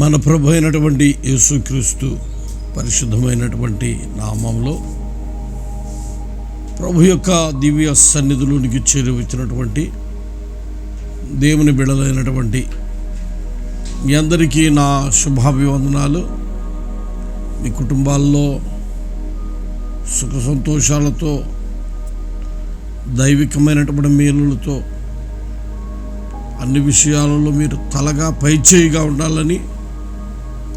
మన ప్రభు అయినటువంటి యేసుక్రీస్తు పరిశుద్ధమైనటువంటి నామంలో ప్రభు యొక్క దివ్య సన్నిధిలోనికి చేరువచ్చినటువంటి దేవుని బిడలైనటువంటి మీ అందరికీ నా శుభాభివందనాలు. మీ కుటుంబాల్లో సుఖ సంతోషాలతో దైవికమైనటువంటి మేలులతో అన్ని విషయాలలో మీరు తలగా పైచేయిగా ఉండాలని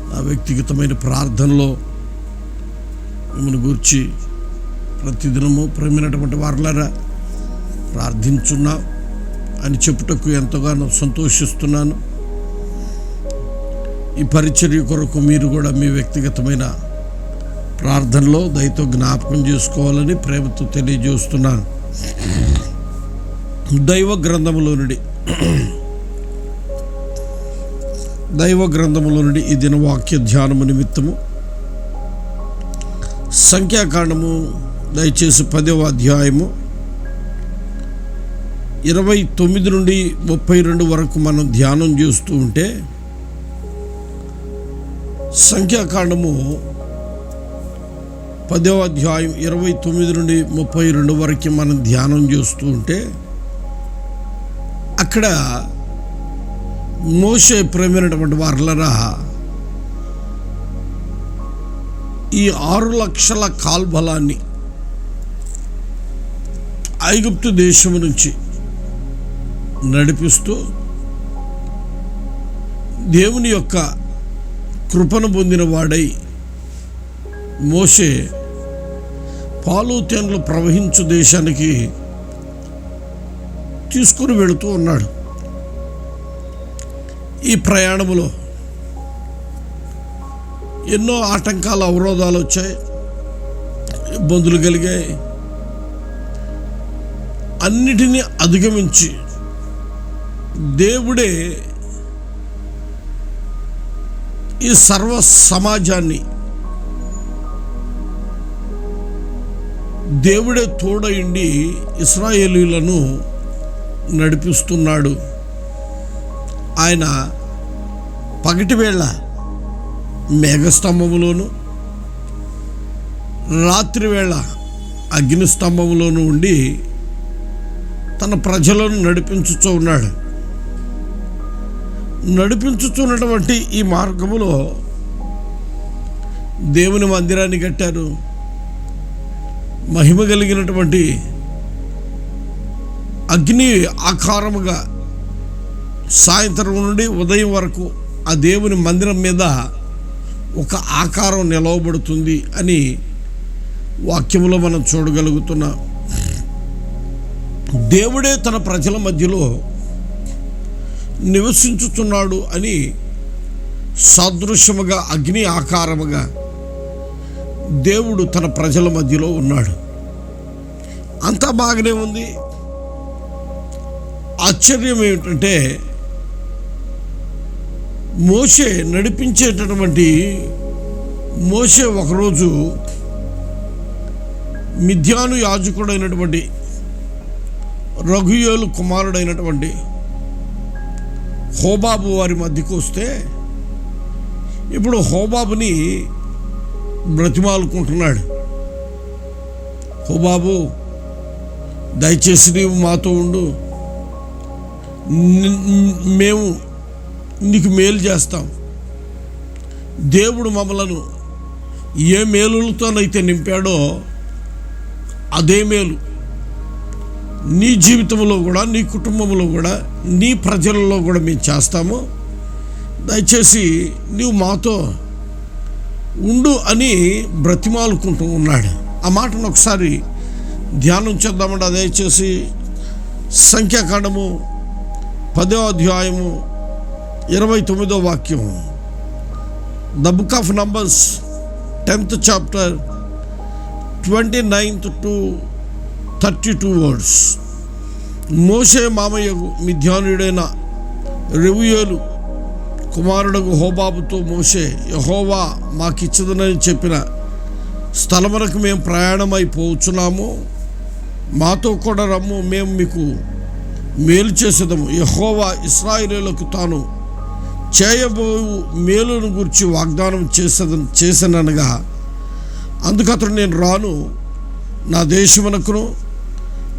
నా వ్యక్తిగతమైన ప్రార్థనలో మిమ్మల్ని గూర్చి ప్రతిదినము ప్రేమైనటువంటి వారులారా ప్రార్థించున్నా అని చెప్పుటకు ఎంతగానో సంతోషిస్తున్నాను. ఈ పరిచర్య కొరకు మీరు కూడా మీ వ్యక్తిగతమైన ప్రార్థనలో దయతో జ్ఞాపకం చేసుకోవాలని ప్రేమతో తెలియజేస్తున్నాను. దైవ గ్రంథములో నుండి దైవ గ్రంథముల నుండి ఈ దిన వాక్య ధ్యానము నిమిత్తము సంఖ్యాకాండము దయచేసి పదవ అధ్యాయము ఇరవై తొమ్మిది నుండి ముప్పై రెండు వరకు మనం ధ్యానం చేస్తూ ఉంటే సంఖ్యాకాండము పదవ అధ్యాయం ఇరవై తొమ్మిది నుండి ముప్పై రెండు వరకు మనం ధ్యానం చేస్తూ ఉంటే అక్కడ మోసే ప్రేమైనటువంటి వారులరా ఈ ఆరు లక్షల కాల్బలాన్ని ఐగుప్తు దేశం నుంచి నడిపిస్తూ దేవుని యొక్క కృపను పొందిన వాడై మోసే పాలు తేనెలు ప్రవహించు దేశానికి తీసుకుని వెళుతూ ఉన్నాడు. ఈ ప్రయాణములో ఎన్నో ఆటంకాల అవరోధాలు వచ్చాయి. ఇబ్బందులు కలిగాయి. అన్నిటినీ అధిగమించి దేవుడే ఈ సర్వ సమాజాన్ని దేవుడే తోడయిండి ఇస్రాయేలీలను నడిపిస్తున్నాడు. ఆయన పగటి వేళ మేఘస్తంభములోను రాత్రి వేళ అగ్నిస్తంభములోను ఉండి తన ప్రజలను నడిపించుతూ ఉన్నాడు. నడిపించుతున్నటువంటి ఈ మార్గములో దేవుని మందిరాన్ని కట్టారు. మహిమ కలిగినటువంటి అగ్ని ఆకారముగా సాయంత్రం నుండి ఉదయం వరకు ఆ దేవుని మందిరం మీద ఒక ఆకారం నిలవబడుతుంది అని వాక్యములో మనం చూడగలుగుతున్నాం. దేవుడే తన ప్రజల మధ్యలో నివసించుతున్నాడు అని సాదృశ్యముగా అగ్ని ఆకారముగా దేవుడు తన ప్రజల మధ్యలో ఉన్నాడు. అంతా బాగానే ఉంది. ఆశ్చర్యం ఏమిటంటే మోసే నడిపించేటటువంటి మోసే ఒకరోజు మిథ్యాను యాజకుడైనటువంటి రఘుయోలు కుమారుడైనటువంటి హోబాబు వారి మధ్యకు వస్తే ఇప్పుడు హోబాబుని బ్రతిమాలుకుంటున్నాడు. హోబాబు దయచేసి నీవు మాతో ఉండు. మేము నీకు మేలు చేస్తాం. దేవుడు మమ్మలను ఏ మేలులతోనైతే నింపాడో అదే మేలు. నీ జీవితంలో కూడా నీ కుటుంబంలో కూడా నీ ప్రజలలో కూడా మేము చేస్తాము. దయచేసి నీవు మాతో ఉండు అని బ్రతిమాలుకుంటూ ఉన్నాడు. ఆ మాటను ఒకసారి ధ్యానం చేద్దామంటే దయచేసి సంఖ్యాకాండము పదో అధ్యాయము ఇరవై తొమ్మిదో వాక్యం. The book of numbers tenth chapter twenty ninth to thirty two words మోసే మామయ్యకు మిథ్యానుడైన రెవుయోలు కుమారుడకు హోబాబుతో మోసే యహోవా మాకిచ్చదనని చెప్పిన స్థలమునకు మేము ప్రయాణమైపోవచ్చున్నాము మాతో కూడా రమ్ము మేము మీకు మేలు చేసేదము. యహోవా ఇస్రాయిలీలకు తాను చేయబో మేలును గురించి వాగ్దానం చేసద అందుక అతను నేను రాను నా దేశమునకును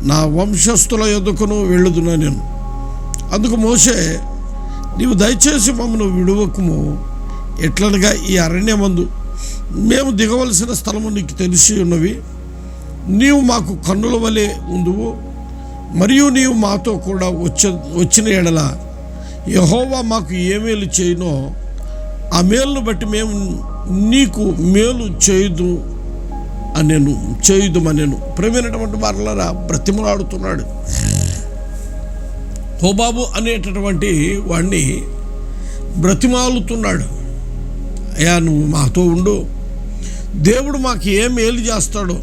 నా వంశస్థుల ఎదుకును వెళ్ళుదునా నేను. అందుకు మోసే నీవు దయచేసి మమ్మను విడువకుము. ఎట్లనగా ఈ అరణ్యమందు మేము దిగవలసిన స్థలము నీకు తెలిసి ఉన్నవి. నీవు మాకు కన్నుల వలె ఉందువు మరియు నీవు మాతో కూడా వచ్చ వచ్చిన ఎడల యహోవా మాకు ఏ మేలు చేయనో ఆ మేలును బట్టి మేము నీకు మేలు చేయదు అనేను చేయుదుమనేను ప్రేమైనటువంటి వారులరా బ్రతిమలాడుతున్నాడు హోబాబు అనేటటువంటి వాడిని బ్రతిమాలుతున్నాడు. అయ్యా నువ్వు మాతో ఉండు. దేవుడు మాకు ఏ మేలు చేస్తాడో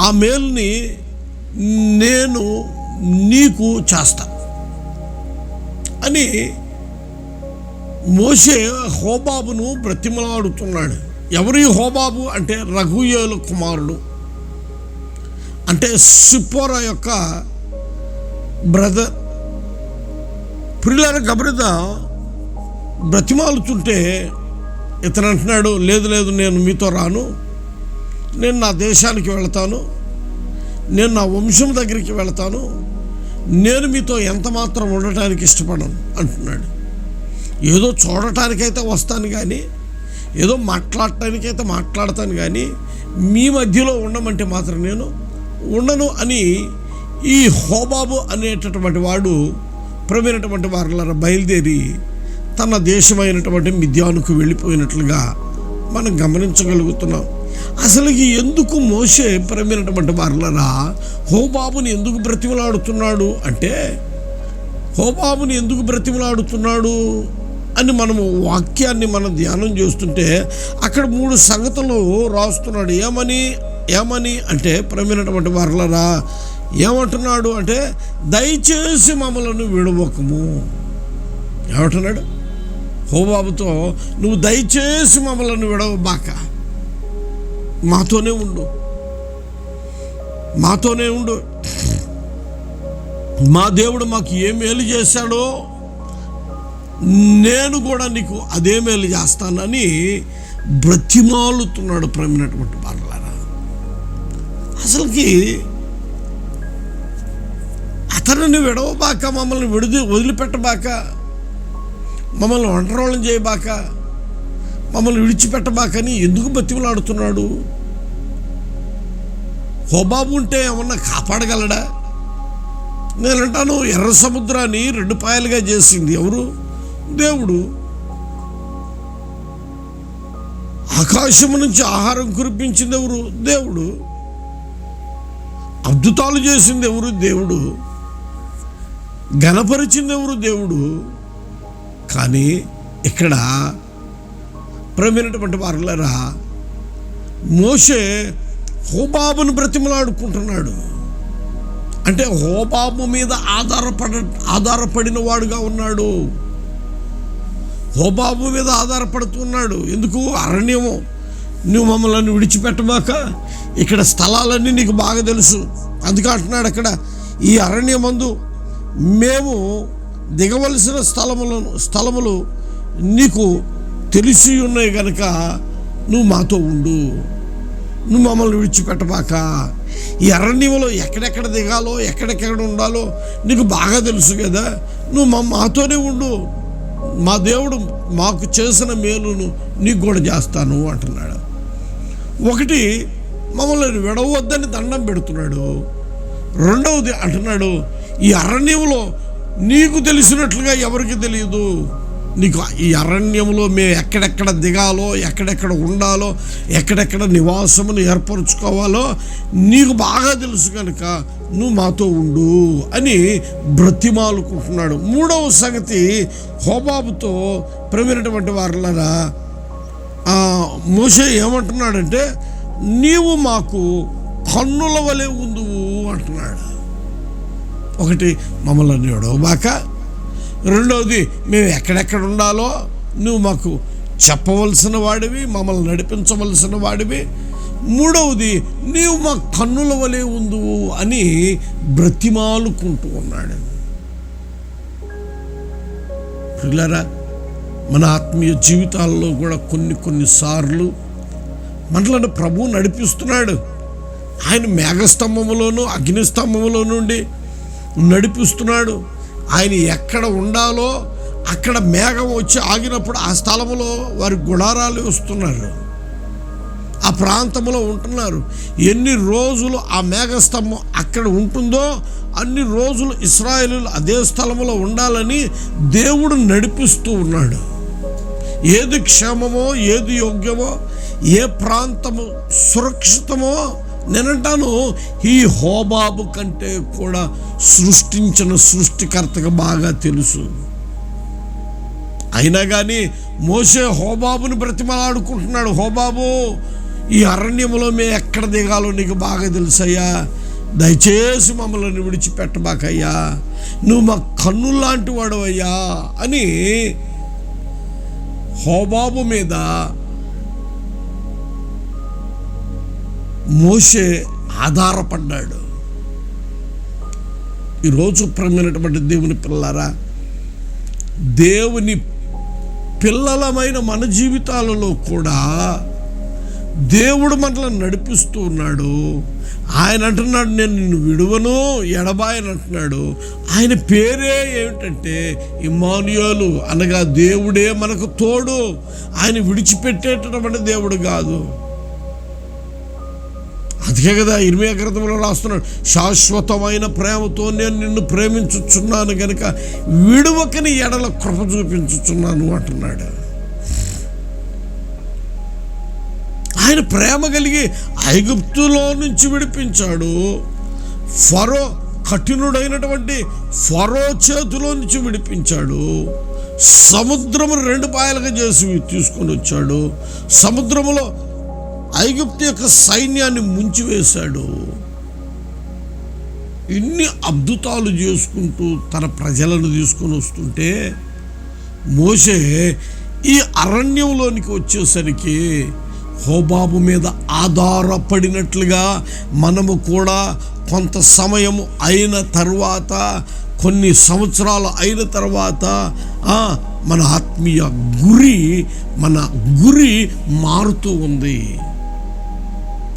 ఆ మేలుని నేను నీకు చేస్తాను అని మోసే హోబాబును బ్రతిమలాడుతున్నాడు. ఎవరి హోబాబు? అంటే రఘుయేలు కుమారుడు. అంటే సిప్పోరా యొక్క బ్రదర్. ప్రియులార గబరిద బ్రతిమాలుతుంటే ఇతను అంటున్నాడు లేదు లేదు నేను మీతో రాను. నేను నా దేశానికి వెళతాను. నేను నా వంశం దగ్గరికి వెళ్తాను. నేను మీతో ఎంత మాత్రం ఉండటానికి ఇష్టపడను అంటున్నాడు. ఏదో చూడటానికైతే వస్తాను కానీ ఏదో మాట్లాడటానికైతే మాట్లాడతాను కానీ మీ మధ్యలో ఉండమంటే మాత్రం నేను ఉండను అని ఈ హోబాబు అనేటటువంటి వాడు ప్రవీణటువంటి వారిలా బయలుదేరి తన దేశమైనటువంటి మిద్యానుకు వెళ్ళిపోయినట్లుగా మనం గమనించగలుగుతున్నాం. అసలు ఎందుకు మోసే ప్రవీణటువంటి వారులరా? హోబాబుని ఎందుకు బ్రతిమలాడుతున్నాడు? అంటే హోబాబుని ఎందుకు బ్రతిమలాడుతున్నాడు అని మనము వాక్యాన్ని మనం ధ్యానం చేస్తుంటే అక్కడ మూడు సంగతులు రాస్తున్నాడు. ఏమని? ఏమని? అంటే ప్రమినటువంటి వారులరా ఏమంటున్నాడు అంటే దయచేసి మమ్మలను విడవకము. ఏమంటున్నాడు? హోబాబుతో నువ్వు దయచేసి మమ్మలను విడవబాక. మాతోనే ఉండు. మాతోనే ఉండు. మా దేవుడు మాకు ఏ మేలు చేశాడో నేను కూడా నీకు అదే మేలు చేస్తానని బ్రతిమాలుతున్నాడు ప్రమినటువంటి వాళ్ళారా అసలుకి అతనిని విడవబాక మమ్మల్ని విడిది వదిలిపెట్టబాక మమ్మల్ని ఒంటరోళం చేయబాక మమ్మల్ని విడిచిపెట్టబాకని ఎందుకు బతిమలాడుతున్నాడు? హోబాబు ఉంటే ఏమన్నా కాపాడగలడా? నేనంటాను ఎర్ర సముద్రాన్ని రెండు పాయలుగా చేసింది ఎవరు? దేవుడు. ఆకాశము నుంచి ఆహారం కురిపించింది ఎవరు? దేవుడు. అద్భుతాలు చేసింది ఎవరు? దేవుడు. గణపరిచింది ఎవరు? దేవుడు. కానీ ఇక్కడ ప్రమినటువంటి వారులరా మోషే హోబాబును బ్రతిమలాడుకుంటున్నాడు. అంటే హోబాబు మీద ఆధారపడ ఆధారపడిన వాడుగా ఉన్నాడు. హోబాబు మీద ఆధారపడుతున్నాడు ఎందుకు? అరణ్యము నువ్వు మమ్మల్ని విడిచిపెట్టమాక ఇక్కడ స్థలాలన్నీ నీకు బాగా తెలుసు. అందుకే అంటున్నాడు అక్కడ ఈ అరణ్యమందు మేము దిగవలసిన స్థలములను స్థలములు నీకు తెలిసి ఉన్నాయి కనుక నువ్వు మాతో ఉండు. నువ్వు మమ్మల్ని విడిచిపెట్టబాక. ఈ ఎక్కడెక్కడ దిగాలో ఎక్కడెక్కడ ఉండాలో నీకు బాగా తెలుసు కదా. నువ్వు మా మాతోనే ఉండు. మా దేవుడు మాకు చేసిన మేలును నీకు కూడా చేస్తాను అంటున్నాడు. ఒకటి మమ్మల్ని విడవద్దని దండం పెడుతున్నాడు. రెండవది అంటున్నాడు ఈ అరణ్యంలో నీకు తెలిసినట్లుగా ఎవరికి తెలియదు? నీకు ఈ అరణ్యంలో మేము ఎక్కడెక్కడ దిగాలో ఎక్కడెక్కడ ఉండాలో ఎక్కడెక్కడ నివాసమును ఏర్పరచుకోవాలో నీకు బాగా తెలుసు కనుక నువ్వు మాతో ఉండు అని బ్రతిమాలుకుంటున్నాడు. మూడవ సంగతి హోబాబుతో ప్రవీణటువంటి వారులరా మోసే ఏమంటున్నాడంటే నీవు మాకు కన్నుల వలె ఉందువు అంటున్నాడు. ఒకటి మమ్మల్ని ఎడవబాక రెండవది మేము ఎక్కడెక్కడ ఉండాలో నువ్వు మాకు చెప్పవలసిన వాడివి మమ్మల్ని నడిపించవలసిన వాడివి. మూడవది నీవు మా కన్నుల వలె ఉందువు అని బ్రతిమాలుకుంటూ ఉన్నాడు. పిల్లరా మన ఆత్మీయ జీవితాల్లో కూడా కొన్ని కొన్నిసార్లు మనలను ప్రభువు నడిపిస్తున్నాడు. ఆయన మేఘస్తంభములోను అగ్నిస్తంభములో నుండి నడిపిస్తున్నాడు. ఆయన ఎక్కడ ఉండాలో అక్కడ మేఘం వచ్చి ఆగినప్పుడు ఆ స్థలంలో వారి గుడారాలు వస్తున్నారు. ఆ ప్రాంతంలో ఉంటున్నారు. ఎన్ని రోజులు ఆ మేఘస్తంభం అక్కడ ఉంటుందో అన్ని రోజులు ఇస్రాయేలీలు అదే స్థలంలో ఉండాలని దేవుడు నడిపిస్తూ ఉన్నాడు. ఏది క్షేమమో ఏది యోగ్యమో ఏ ప్రాంతము సురక్షితమో నేనంటాను ఈ హోబాబు కంటే కూడా సృష్టించిన సృష్టికర్తగా బాగా తెలుసు. అయినా కానీ మోసే హోబాబుని బ్రతిమలాడుకుంటున్నాడు. హోబాబు ఈ అరణ్యంలో మేము ఎక్కడ దిగాలో నీకు బాగా తెలుసయ్యా. దయచేసి మమ్మల్ని విడిచిపెట్టబాకయ్యా. నువ్వు మా కన్నులాంటి వాడవయ్యా అని హోబాబు మీద మోసే ఆధారపడ్డాడు. ఈరోజు ప్రమైనటువంటి దేవుని పిల్లరా దేవుని పిల్లలమైన మన జీవితాలలో కూడా దేవుడు మనల్ని నడిపిస్తూ ఉన్నాడు. ఆయన అంటున్నాడు నేను నిన్ను విడువను ఎడబాయని అంటున్నాడు. ఆయన పేరే ఏమిటంటే ఇమానుయోలు అనగా దేవుడే మనకు తోడు. ఆయన విడిచిపెట్టేటటువంటి దేవుడు కాదు. అందుకే కదా ఇరవై గ్రంథంలో రాస్తున్నాడు శాశ్వతమైన ప్రేమతో నేను నిన్ను ప్రేమించుచున్నాను కనుక విడువకని ఎడల కృప చూపించుచున్నాను అంటున్నాడు. ఆయన ప్రేమ కలిగి ఐగుప్తులో నుంచి విడిపించాడు. ఫరో కఠినుడైనటువంటి ఫరో చేతిలో నుంచి విడిపించాడు. సముద్రము రెండు పాయలుగా చేసి తీసుకొని వచ్చాడు. సముద్రములో ఐగుప్తు యొక్క సైన్యాన్ని ముంచివేశాడు. ఇన్ని అద్భుతాలు చేసుకుంటూ తన ప్రజలను తీసుకొని వస్తుంటే మోసే ఈ అరణ్యంలోనికి వచ్చేసరికి హోబాబు మీద ఆధారపడినట్లుగా మనము కూడా కొంత సమయం అయిన తర్వాత కొన్ని సంవత్సరాలు అయిన తర్వాత మన ఆత్మీయ గురి మన గురి మారుతూ ఉంది.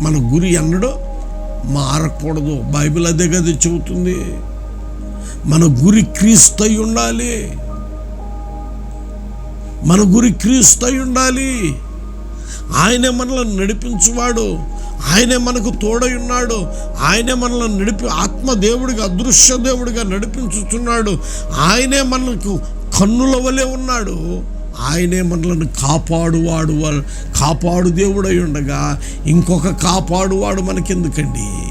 మన గురి ఎన్నడో మారకూడదు. బైబిల్ అదే కదా చెబుతుంది. మన గురి క్రీస్తై ఉండాలి. మన గురి క్రీస్తై ఉండాలి. ఆయనే మనల్ని నడిపించువాడు. ఆయనే మనకు తోడై ఉన్నాడు. ఆయనే మనల్ని నడిపి ఆత్మదేవుడిగా అదృశ్య దేవుడిగా నడిపించుచున్నాడు ఆయనే మనకు కన్నుల వలె ఉన్నాడు. ఆయనే మనల్ని కాపాడువాడు కాపాడు దేవుడై ఉండగా ఇంకొక కాపాడువాడు మనకెందుకండి?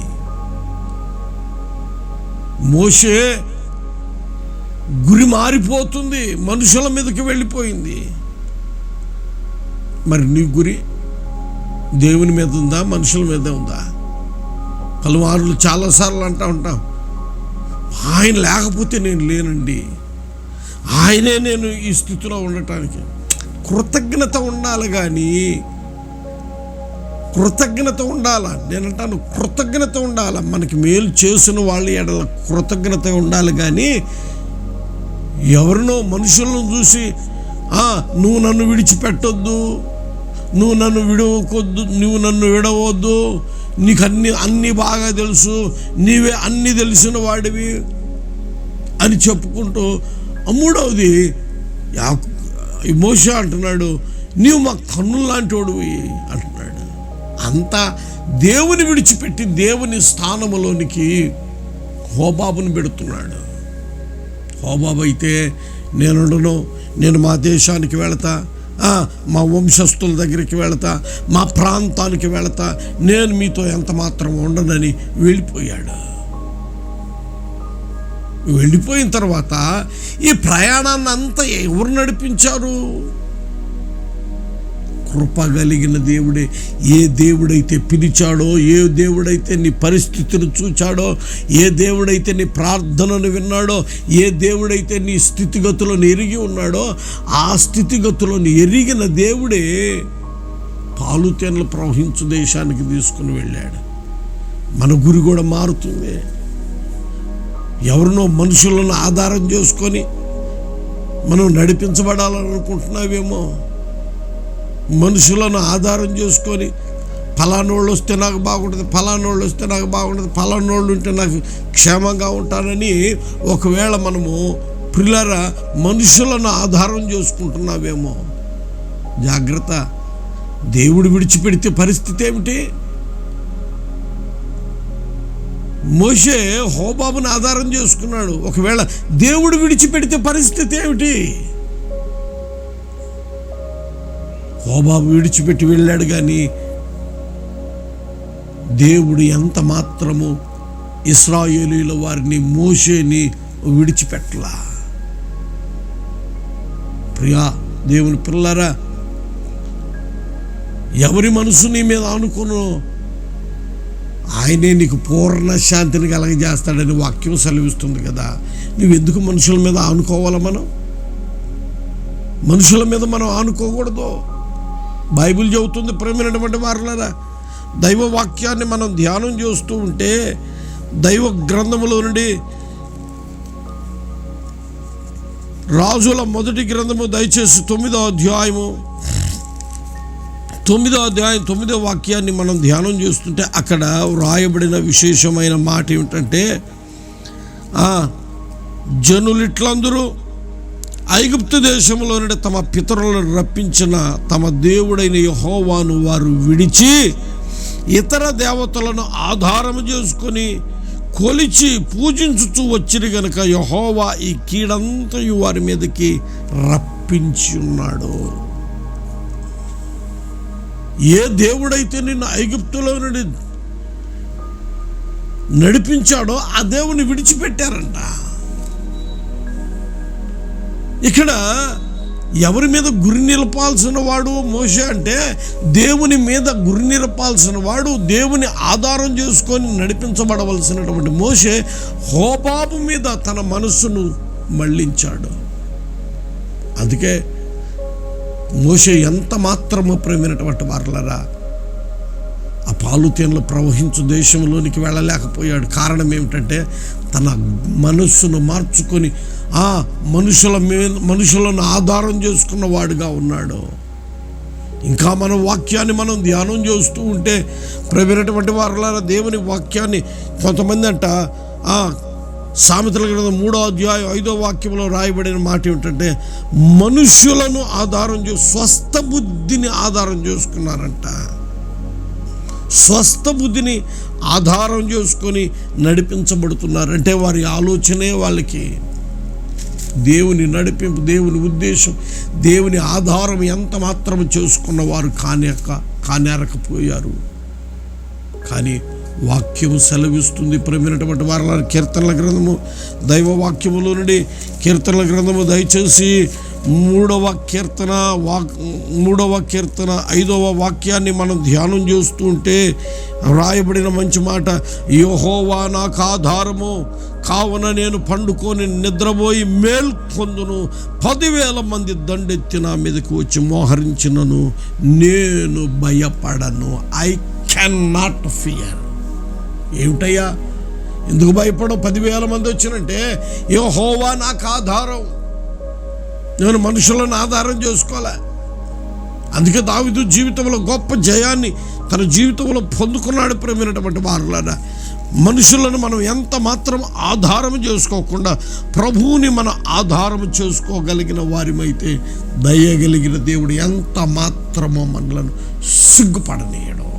మోషే గురి మారిపోతుంది మనుషుల మీదకి వెళ్ళిపోయింది. మరి నీ గురి దేవుని మీద ఉందా మనుషుల మీద ఉందా? పలువారులు చాలాసార్లు అంటూ ఉంటాం. ఆయన లేకపోతే నేను లేనండి. ఆయనే నేను ఈ స్థితిలో ఉండటానికి. కృతజ్ఞత ఉండాలి కానీ కృతజ్ఞత ఉండాలా? నేనంటాను కృతజ్ఞత ఉండాలి? మనకి మేలు చేసిన వాళ్ళ ఎడల కృతజ్ఞత ఉండాలి కానీ ఎవరినో మనుషులను చూసి నువ్వు నన్ను విడిచిపెట్టొద్దు నువ్వు నన్ను విడవకొద్దు నువ్వు నన్ను విడవద్దు నీకు అన్ని అన్నీ బాగా తెలుసు నీవే అన్నీ తెలిసిన వాడివి అని చెప్పుకుంటూ మూడవది యాకు అంటున్నాడు నీవు మా కన్నుల వాడివి అంటున్నాడు. అంతా దేవుని విడిచిపెట్టి దేవుని స్థానములోనికి హోబాబుని పెడుతున్నాడు. హోబాబు అయితే నేనుండను నేను మా దేశానికి వెళతా మా వంశస్థుల దగ్గరికి వెళతా మా ప్రాంతానికి వెళతా నేను మీతో ఎంత మాత్రం ఉండనని వెళ్ళిపోయాడు. వెళ్ళిపోయిన తర్వాత ఈ ప్రయాణాన్ని అంతా ఎవరు నడిపించారు? కృప కలిగిన దేవుడే ఏ దేవుడైతే పిలిచాడో ఏ దేవుడైతే నీ పరిస్థితిని చూచాడో ఏ దేవుడైతే నీ ప్రార్థనను విన్నాడో ఏ దేవుడైతే నీ స్థితిగతులను ఎరిగి ఉన్నాడో ఆ స్థితిగతులను ఎరిగిన దేవుడే పాలుతేనలు ప్రవహించు దేశానికి తీసుకుని వెళ్ళాడు. మన గురి కూడా మారుతుంది. ఎవరినో మనుషులను ఆధారం చేసుకొని మనం నడిపించబడాలనుకుంటున్నావేమో? మనుషులను ఆధారం చేసుకొని ఫలానోళ్ళు వస్తే నాకు బాగుంటుంది ఫలానోళ్ళు వస్తే నాకు బాగుంటుంది ఫలానోళ్ళు ఉంటే నాకు క్షేమంగా ఉంటానని ఒకవేళ మనము పిల్లరా మనుషులను ఆధారం చేసుకుంటున్నావేమో? జాగ్రత్త. దేవుడు విడిచిపెడితే పరిస్థితి ఏమిటి? మోషే హోబాబును ఆధారం చేసుకున్నాడు. ఒకవేళ దేవుడు విడిచిపెడితే పరిస్థితి ఏమిటి? హోబాబు విడిచిపెట్టి వెళ్ళాడు కానీ దేవుడు ఎంత మాత్రము ఇస్రాయేలీల వారిని మోషేని విడిచిపెట్టలా? ప్రియా దేవుని పిల్లరా ఎవరి మనసు నీ మీద అనుకును ఆయనే నీకు పూర్ణ శాంతిని కలగజేస్తాడని వాక్యం సెలవిస్తుంది కదా. నువ్వు ఎందుకు మనుషుల మీద ఆనుకోవాలా మనం? మనుషుల మీద మనం ఆనుకోకూడదు. బైబిల్ చెబుతుంది ప్రేమైనటువంటి వారులారా దైవ వాక్యాన్ని మనం ధ్యానం చేస్తూ ఉంటే దైవ గ్రంథములో నుండి రాజుల మొదటి గ్రంథము దయచేసి తొమ్మిదో అధ్యాయము తొమ్మిదో అధ్యాయం తొమ్మిదో వాక్యాన్ని మనం ధ్యానం చేస్తుంటే అక్కడ వ్రాయబడిన విశేషమైన మాట ఏమిటంటే జనులిట్లందరూ ఐగుప్తు దేశంలో నుండి తమ పితరులను రప్పించిన తమ దేవుడైన యహోవాను వారు విడిచి ఇతర దేవతలను ఆధారము చేసుకొని కొలిచి పూజించుతూ వచ్చిన గనుక యహోవా ఈ కీడంతయు వారి మీదకి రప్పించి ఉన్నాడు. ఏ దేవుడైతే నిన్ను ఐగుప్తులో నుండి నడిపించాడో ఆ దేవుని విడిచిపెట్టారంట. ఇక్కడ ఎవరి మీద గురి నిలపాల్సిన వాడు మోషే అంటే దేవుని మీద గురి నిలపాల్సిన వాడు దేవుని ఆధారం చేసుకొని నడిపించబడవలసినటువంటి మోషే హోబాబు మీద తన మనస్సును మళ్ళించాడు. అందుకే మోషే ఎంత మాత్రము ప్రేమైనటువంటి వారులరా? ఆ పాలుతేనలు ప్రవహించు దేశంలోనికి వెళ్ళలేకపోయాడు. కారణం ఏమిటంటే తన మనస్సును మార్చుకొని ఆ మనుషుల మీద మనుషులను ఆధారం చేసుకున్న వాడుగా ఉన్నాడు. ఇంకా మన వాక్యాన్ని మనం ధ్యానం చేస్తూ ఉంటే ప్రవీణటువంటి వారులారా దేవుని వాక్యాన్ని కొంతమంది అంట సామెతల గ్రంథం మూడో అధ్యాయం ఐదో వాక్యంలో రాయబడిన మాట ఏమిటంటే మనుషులను ఆధారం చేసి స్వస్థ బుద్ధిని ఆధారం చేసుకున్నారంట. స్వస్థ బుద్ధిని ఆధారం చేసుకొని నడిపించబడుతున్నారు అంటే వారి ఆలోచనే వాళ్ళకి. దేవుని నడిపింపు దేవుని ఉద్దేశం దేవుని ఆధారం ఎంత మాత్రం చేసుకున్న వారు కానేక కానేరకపోయారు. కానీ వాక్యము సెలవిస్తుంది ప్రమినటువంటి వారి కీర్తనల గ్రంథము. దైవ వాక్యములో నుండి కీర్తనల గ్రంథము దయచేసి మూడవ కీర్తన వాక్ మూడవ కీర్తన ఐదవ వాక్యాన్ని మనం ధ్యానం చేస్తూ ఉంటే రాయబడిన మంచి మాట యోహోవా నాకు ఆధారము కావున నేను పండుకొని నిద్రపోయి మేల్కొందును పదివేల మంది దండెత్తి నా మీదకి వచ్చి మోహరించినను నేను భయపడను. ఐ కెన్ నాట్ ఫియర్ ఏమిటయ్యా? ఎందుకు భయపడవు? పదివేల మంది వచ్చినంటే హోవా నాకు ఆధారం నేను మనుషులను ఆధారం చేసుకోలే అందుకే దావిదు జీవితంలో గొప్ప జయాన్ని తన జీవితంలో పొందుకున్నాడు ప్రేమైనటువంటి వారులన మనుషులను మనం ఎంత మాత్రం ఆధారం చేసుకోకుండా ప్రభువుని మన ఆధారం చేసుకోగలిగిన వారిమైతే దయగలిగిన దేవుడు ఎంత మాత్రమో మనలను సిగ్గుపడనీయడం.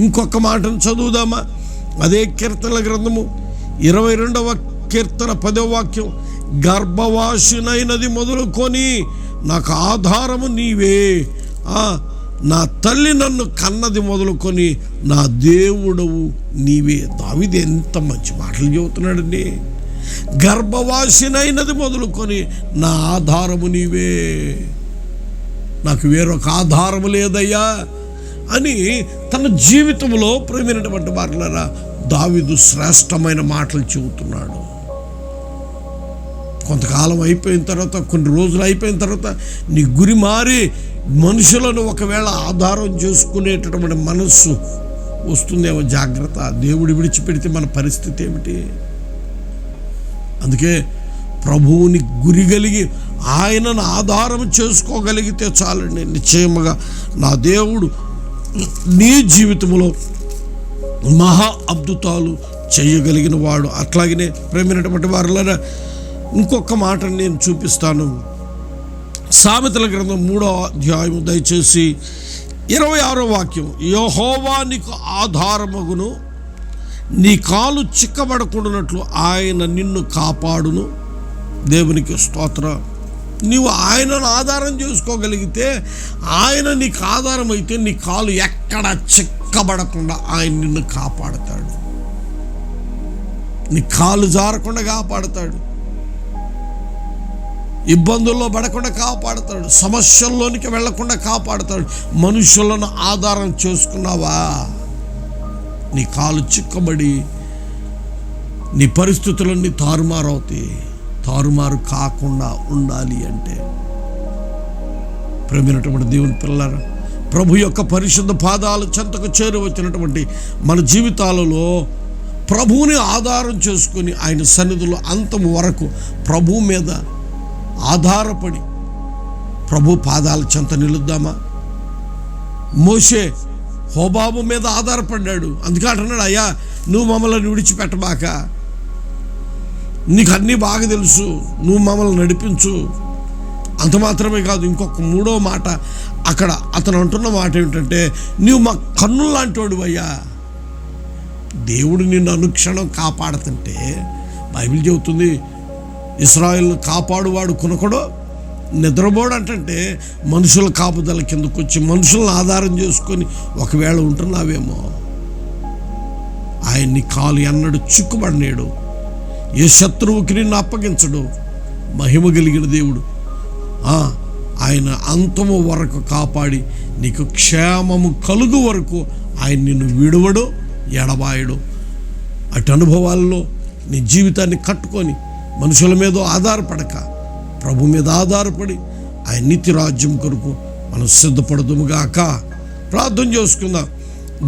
ఇంకొక మాటను చదువుదామా? అదే కీర్తనల గ్రంథము. ఇరవై రెండవ కీర్తన పదవ వాక్యం. గర్భవాసినైనది మొదలుకొని నాకు ఆధారము నీవే. నా తల్లి నన్ను కన్నది మొదలుకొని నా దేవుడవు నీవే. దావిది ఎంత మంచి మాటలు చెబుతున్నాడండి. గర్భవాసినైనది మొదలుకొని నా ఆధారము నీవే. నాకు వేరొక ఆధారము లేదయ్యా. అని తన జీవితంలో ప్రేమైనటువంటి వారులరా దావిదు శ్రేష్టమైన మాటలు చెబుతున్నాడు. కొంతకాలం అయిపోయిన తర్వాత కొన్ని రోజులు అయిపోయిన తర్వాత నీ గురి మారి మనుషులను ఒకవేళ ఆధారం చేసుకునేటటువంటి మనస్సు వస్తుందేమో జాగ్రత్త. దేవుడు విడిచిపెడితే మన పరిస్థితి ఏమిటి? అందుకే ప్రభువుని గురి కలిగి ఆయనను ఆధారం చేసుకోగలిగితే చాలండి. నిశ్చయముగా నా దేవుడు నీ జీవితంలో మహా అద్భుతాలు చేయగలిగిన వాడు. అట్లాగనే ప్రేమైనటువంటి వారిలో ఇంకొక మాటను నేను చూపిస్తాను. సామెతల గ్రంథం మూడో అధ్యాయం దయచేసి ఇరవై ఆరో వాక్యం. యహోవా నీకు ఆధారమగును నీ కాలు చిక్కబడకుండానట్లు ఆయన నిన్ను కాపాడును. దేవునికి స్తోత్ర. నీవు ఆయనను ఆధారం చేసుకోగలిగితే ఆయన నీకు ఆధారం అయితే నీ కాలు ఎక్కడ చిక్కబడకుండా ఆయన నిన్ను కాపాడతాడు. నీ కాలు జారకుండా కాపాడతాడు. ఇబ్బందుల్లో పడకుండా కాపాడతాడు. సమస్యల్లోనికి వెళ్ళకుండా కాపాడతాడు. మనుషులను ఆధారం చేసుకున్నావా? నీ కాలు చిక్కబడి నీ పరిస్థితులన్నీ తారుమారవుతాయి. తారుమారు కాకుండా ఉండాలి అంటే. ప్రేమైనటువంటి దేవుని పిల్లరా ప్రభు యొక్క పరిశుద్ధ పాదాలు చెంతకు చేరువచ్చినటువంటి మన జీవితాలలో ప్రభువుని ఆధారం చేసుకుని ఆయన సన్నిధిలో అంతం వరకు ప్రభు మీద ఆధారపడి ప్రభు పాదాల చెంత నిలుద్దామా? మోషే హోబాబు మీద ఆధారపడ్డాడు. అందుకే అంటున్నాడు అయ్యా నువ్వు మమ్మల్ని విడిచిపెట్టబాక నీకు అన్నీ బాగా తెలుసు. నువ్వు మమ్మల్ని నడిపించు. అంత మాత్రమే కాదు ఇంకొక మూడో మాట. అక్కడ అతను అంటున్న మాట ఏమిటంటే నీవు మా కన్నుల్లాంటివాడు అయ్యా. దేవుడు నిన్ను అనుక్షణం కాపాడుతుంటే బైబిల్ చెబుతుంది ఇస్రాయిల్ని కాపాడువాడు కొనకడో నిద్రపోడు అంటే మనుషుల కాపుదల కిందకు వచ్చి మనుషులను ఆధారం చేసుకొని ఒకవేళ ఉంటున్నావేమో ఆయన్ని కాలు ఎన్నడు చిక్కుబడినాడు ఏ శత్రువుకి నిన్ను అప్పగించడు. మహిమ కలిగిన దేవుడు. ఆయన అంతము వరకు కాపాడి నీకు క్షేమము కలుగు వరకు ఆయన నిన్ను విడువడు ఎడబాయడు. అటు అనుభవాల్లో నీ జీవితాన్ని కట్టుకొని మనుషుల మీద ఆధారపడక ప్రభు మీద ఆధారపడి ఆయన నీతి రాజ్యం కొరకు మనం సిద్ధపడదుముగాక ప్రార్థన చేసుకుందాం.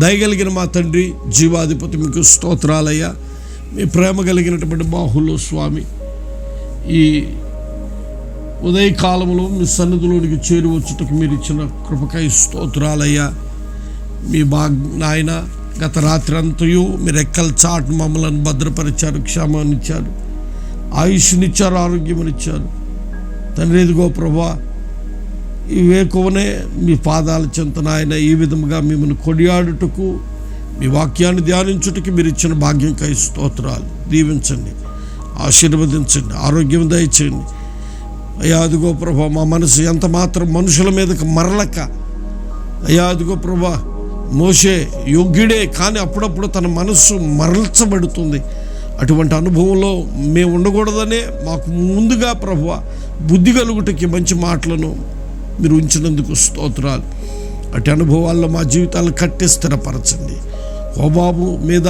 దయగలిగిన మా తండ్రి జీవాధిపతి మీకు స్తోత్రాలయ్యా. మీ ప్రేమ కలిగినటువంటి బాహుల్లో స్వామి ఈ ఉదయకాలంలో మీ సన్నిధిలోనికి చేరువచ్చుటకు మీరు ఇచ్చిన కృపకై స్తోత్రాలయ్యా. మీ బా నాయన గత రాత్రి అంతయు మీరు ఎక్కల చాటు మమ్మలను భద్రపరిచారు క్షేమాన్నిచ్చారు ఆయుష్నిచ్చారు ఆరోగ్యమునిచ్చారు తండ్రి ఇదిగో ప్రభా ఈ వేకువనే మీ పాదాల చింతనాయన ఈ విధముగా మిమ్మల్ని కొడియాడుటకు మీ వాక్యాన్ని ధ్యానించుటకు మీరు ఇచ్చిన భాగ్యంకై స్తోత్రాలు. దీవించండి. ఆశీర్వదించండి. ఆరోగ్యం దయచేయండి. అయ్యా అదిగో ప్రభా మా మనసు ఎంత మాత్రం మనుషుల మీదకి మరలక అయ్యా అదిగో ప్రభా మోసే యోగ్యుడే కానీ అప్పుడప్పుడు తన మనస్సు మరల్చబడుతుంది. అటువంటి అనుభవంలో మేము ఉండకూడదనే మాకు ముందుగా ప్రభు బుద్ధి కలుగుటకి మంచి మాటలను మీరు ఉంచినందుకు స్తోత్రాలు. అటు అనుభవాల్లో మా జీవితాలను కట్టి స్థిరపరచండి. హోబాబు మీద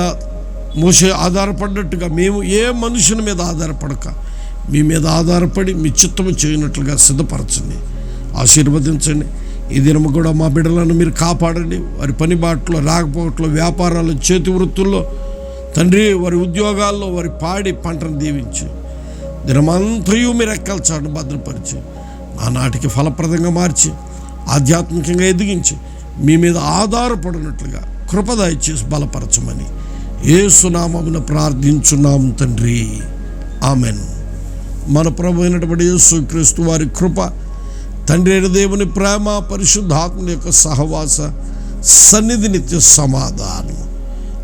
మోసే ఆధారపడ్డట్టుగా మేము ఏ మనుషుని మీద ఆధారపడక మీ మీద ఆధారపడి మీ చిత్తము చేయనట్లుగా సిద్ధపరచండి. ఆశీర్వదించండి. ఈ దినము కూడా మా బిడ్డలను మీరు కాపాడండి. వారి పని బాటలో రాకపోవట్లో వ్యాపారాలు చేతి వృత్తుల్లో తండ్రి వారి ఉద్యోగాల్లో వారి పాడి పంటను దీవించి దినమంతయు మీరు ఎక్కల్చాడు భద్రపరిచి ఆనాటికి ఫలప్రదంగా మార్చి ఆధ్యాత్మికంగా ఎదిగించి మీ మీద ఆధారపడినట్లుగా కృపదాయి చేసి బలపరచమని ఏసునామమున ప్రార్థించున్నాం తండ్రి. ఆమెన్. మన ప్రభు అయినటువంటి యేసుక్రీస్తు వారి కృప తండ్రి అయిన దేవుని ప్రేమ పరిశుద్ధాత్మ యొక్క సహవాస సన్నిధి నిత్య సమాధానం.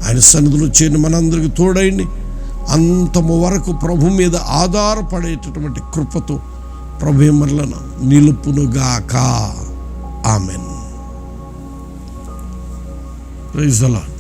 ఆయన సన్నిధిలో చేరిన మనందరికీ తోడైంది అంతము వరకు ప్రభు మీద ఆధారపడేటటువంటి కృపతో ప్రభు మరలను నిలుపునుగాక. ఆమెన్. Praise the Lord.